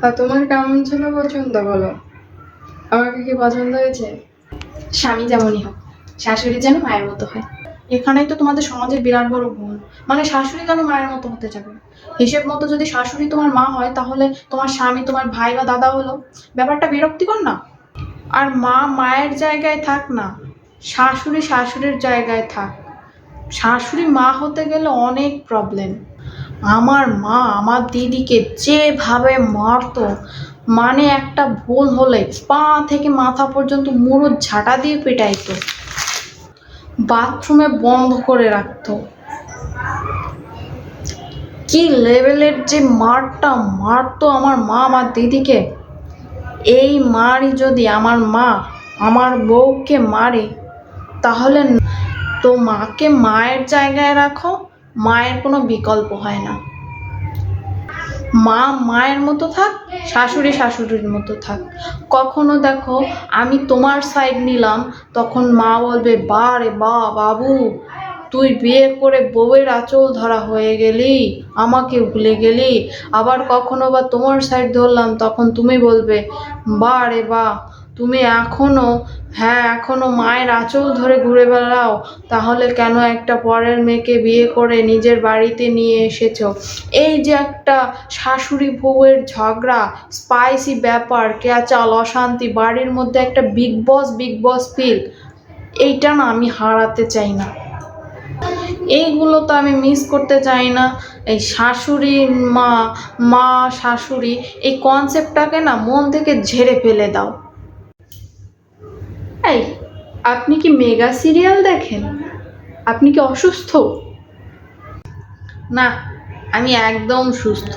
তা তোমার কেমন ছিল পছন্দ বলো? আমাকে কি পছন্দ হয়েছে? স্বামী যেমনই হোক, শাশুড়ি যেন মায়ের মতো হয়। এখানেই তো তোমাদের সমাজের বিরাট বড় ভুল। মানে শাশুড়ি কেন মায়ের মতো হতে যাবে হিসেব মতো যদি শাশুড়ি তোমার মা হয়, তাহলে তোমার স্বামী, তোমার ভাই বা দাদা হলো। ব্যাপারটা বিরক্তিকর না? আর মা মায়ের জায়গায় থাক না, শাশুড়ি শাশুড়ির জায়গায় থাক। শাশুড়ি মা হতে গেলে অনেক প্রবলেম আমার মা আমার দিদিকে যেভাবে মারতো মানে একটা ভুল হলে পা থেকে মাথা পর্যন্ত মুড়ো ঝাঁটা দিয়ে পেটাইতো, বাথরুমে বন্ধ করে রাখতো। কি লেভেলের যে মারটা মারতো আমার মা আমার দিদিকে। এই মারই যদি আমার মা আমার বউকে মারে, তাহলে তো মাকে মায়ের জায়গায় রাখো মায়ের কোনো বিকল্প হয় না। মা মায়ের মতো থাক, শাশুড়ি শাশুড়ির মতো থাক। কখনো দেখো আমি তোমার সাইড নিলাম, তখন মা বলবে বা রে বা, বাবু, তুই বিয়ে করে বউয়ের আঁচল ধরা হয়ে গেলি, আমাকে ভুলে গেলি। আবার কখনো বা তোমার সাইড ধরলাম, তখন তুমি বলবে বা রে বা তুমি এখনও হ্যাঁ এখনও মায়ের আঁচল ধরে ঘুরে বেড়াও। তাহলে কেন একটা পরের মেয়েকে বিয়ে করে নিজের বাড়িতে নিয়ে এসেছ? এই যে একটা শাশুড়ি বউয়ের ঝগড়া স্পাইসি ব্যাপার ক্যাচাল অশান্তি, বাড়ির মধ্যে একটা big boss big boss feel এইটা না আমি হারাতে চাই না। এইগুলো তো আমি মিস করতে চাই না। এই শাশুড়ি মা মা শাশুড়ি, এই কনসেপ্টটাকে না মন থেকে ঝেড়ে ফেলে দাও। এই আপনি কি মেগা সিরিয়াল দেখেন? আপনি কি অসুস্থ? না আমি একদম সুস্থ।